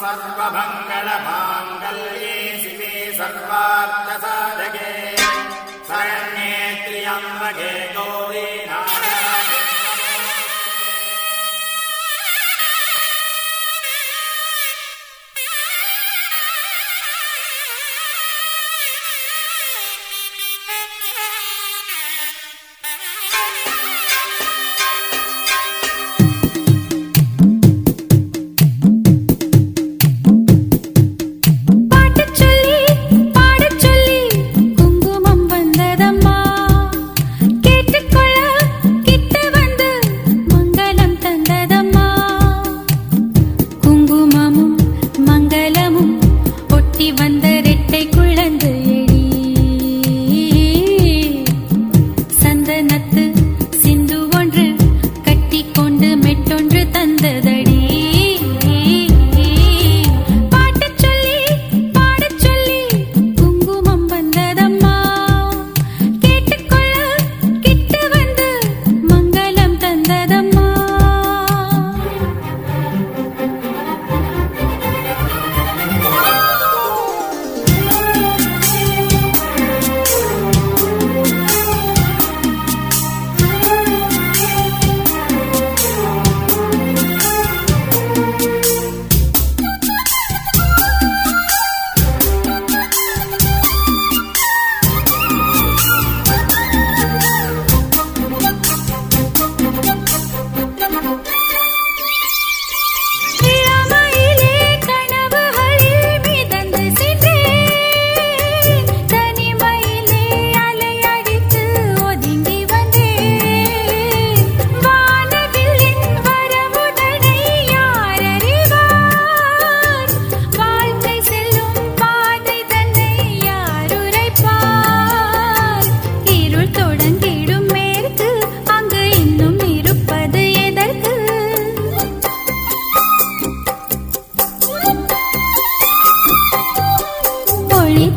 सर्वमङ्गलमाङ्गल्ये शिवे सर्वार्थसाधके शरण्ये त्र्यम्बके गौरी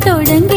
有人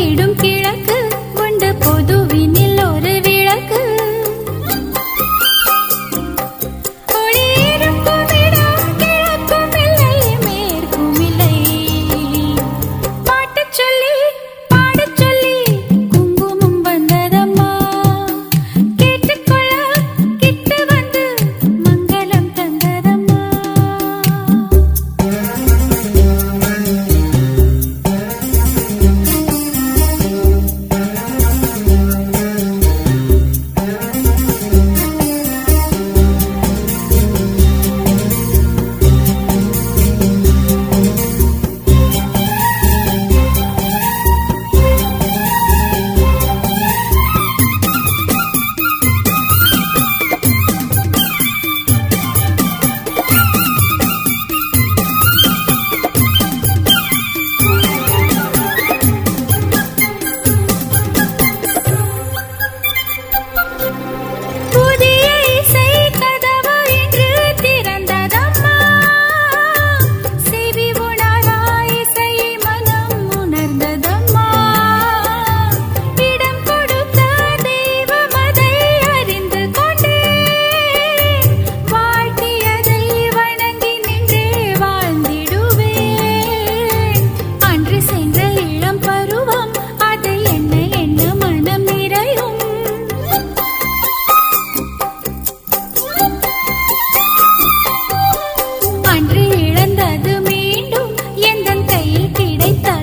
கிடைத்த